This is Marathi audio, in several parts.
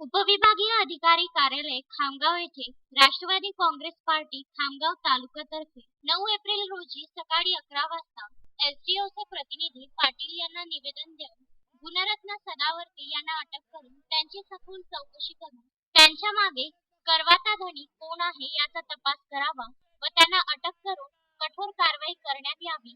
उपविभागीय अधिकारी कार्यालय खामगाव येथे राष्ट्रवादी काँग्रेस पार्टी खामगाव तालुक्यातर्फे नऊ एप्रिल रोजी सकाळी अकरा वाजता एसडीओचे प्रतिनिधी पाटील यांना निवेदन देऊन गुणरत्न सदावर्ते यांना अटक करून त्यांची सखोल चौकशी करून त्यांच्या मागे करवाता धनी कोण आहे याचा तपास करावा व त्यांना अटक करून कठोर कारवाई करण्यात यावी.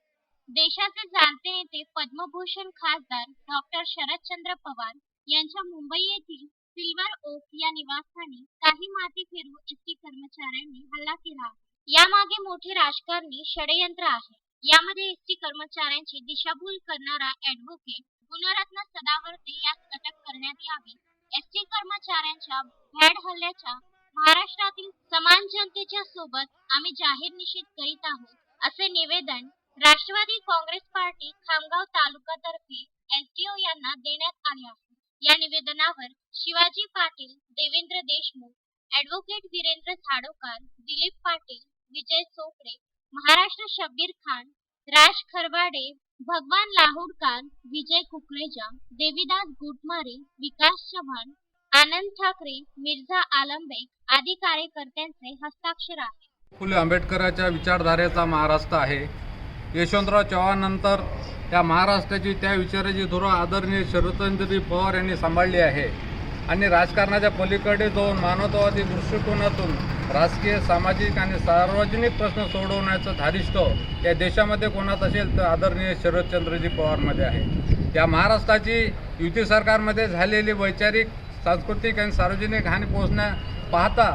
देशाचे जाणते नेते पद्मभूषण खासदार डॉक्टर शरदचंद्र पवार यांच्या मुंबई येथील सिल्वर ओक या निवासस्थानी काही माती फिरवून एसटी कर्मचाऱ्यांनी हल्ला केला यामागे मोठे राजकारणी षडयंत्र आहे. यामध्ये एसटी कर्मचाऱ्यांची दिशाभूल करणारा ऍडव्होकेट गुणरत्न सदावर्ते यास अटक करण्यात यावी. एसटी कर्मचाऱ्यांच्या भ्याड हल्ल्याच्या महाराष्ट्रातील समान जनतेच्या सोबत आम्ही जाहीर निषेध करीत आहोत असे निवेदन राष्ट्रवादी काँग्रेस पार्टी खामगाव तालुका तालुक्यातर्फे एसडीओ यांना देण्यात आले आहे. या निवेदनावर शिवाजी पाटील देवेंद्र देशमुख ऍडव्होकेट वीरेंद्र झाडोकार दिलीप पाटील विजय चोपडे महाराष्ट्र शब्बीर खान राज खरवाडे भगवान लाहोडकर विजय कुकरेजा देवीदास गुटमारे विकास चव्हाण आनंद ठाकरे मिर्झा आलमबेग आदी कार्यकर्त्यांचे हस्ताक्षर आहे फुले आंबेडकरांच्या विचारधारेचा महाराष्ट्र आहे. यशवंतराव चव्हाण नंतर या महाराष्ट्राची त्या विचाराची धुरा आदरणीय शरदचंद्रजी पवार यांनी सांभाळली आहे. आणि राजकारणाच्या पलीकडे जाऊन मानवतावादी दृष्टिकोनातून राजकीय सामाजिक आणि सार्वजनिक प्रश्न सोडवण्याचं धारिष्ट या देशामध्ये कोणात असेल तर आदरणीय शरदचंद्रजी पवारमध्ये आहे. या महाराष्ट्राची युती सरकारमध्ये झालेली वैचारिक सांस्कृतिक आणि सार्वजनिक हानी पोहोचण्या पाहता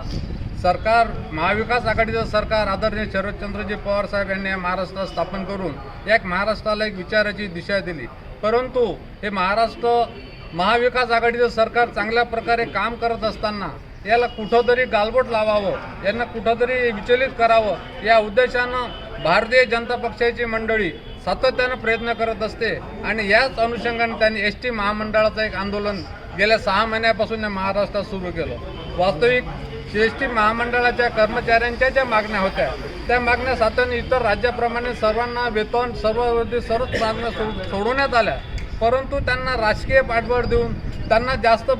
सरकार महाविकास आघाडीचं सरकार आदरणीय शरदचंद्रजी पवार साहेब यांनी या महाराष्ट्रात स्थापन करून एक महाराष्ट्राला एक विचाराची दिशा दिली. परंतु हे महाराष्ट्र महाविकास आघाडीचं सरकार चांगल्या प्रकारे काम करत असताना याला कुठंतरी गालबोट लावावं यांना कुठंतरी विचलित करावं या उद्देशानं भारतीय जनता पक्षाची मंडळी सातत्यानं प्रयत्न करत असते. आणि याच अनुषंगाने त्यांनी एस टी महामंडळाचं एक आंदोलन गेल्या सहा महिन्यापासून या महाराष्ट्रात सुरू केलं. वास्तविक एस टी महामंडळाच्या कर्मचाऱ्यांच्या ज्या मागण्या होत्या त्या मागण्या सातत्याने इतर राज्याप्रमाणे सर्वांना वेतन सर्व सर्वच मागण्या सोड- सोडवण्यात आल्या. परंतु त्यांना राजकीय पाठबळ देऊन त्यांना जास्त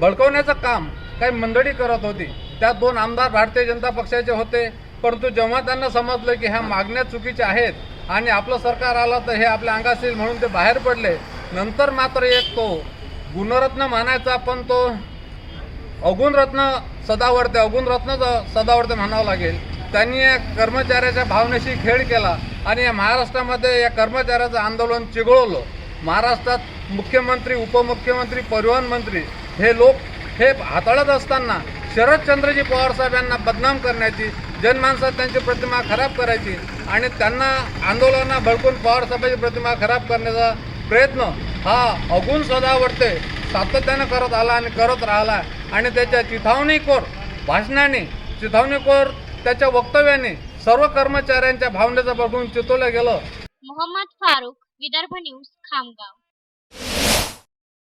भडकवण्याचं काम काही मंडळी करत होती. त्या दोन आमदार भारतीय जनता पक्षाचे होते. परंतु जेव्हा त्यांना समजलं की ह्या मागण्या चुकीच्या आहेत आणि आपलं सरकार आलं तर हे आपल्या अंगाशील म्हणून ते बाहेर पडले. नंतर मात्र एक तो गुणरत्न मानायचा पण तो अवगुणरत्न सदावर्ते अवगुणरत्न सदावर्ते म्हणावं लागेल. त्यांनी या कर्मचाऱ्याच्या भावनेशी खेळ केला आणि या महाराष्ट्रामध्ये या कर्मचाऱ्याचं आंदोलन चिघळवलं. महाराष्ट्रात मुख्यमंत्री उपमुख्यमंत्री परिवहन मंत्री हे लोक हे हाताळत असताना शरदचंद्रजी पवार साहेब यांना बदनाम करण्याची जनमानसात त्यांची प्रतिमा खराब करायची आणि त्यांना आंदोलना भडकून पवार साहेबांची प्रतिमा खराब करण्याचा प्रयत्न हा अगुण सदावर्ते सातत्यानं करत आला आणि करत राहिला. आणि त्याच्या चिथावणीखोर भाषणाने चिथावणीखोर त्याच्या वक्तव्याने सर्व कर्मचाऱ्यांच्या भावनेचं बघून चितवलं गेलं. मोहम्मद फारुख विदर्भ न्यूज खामगाव.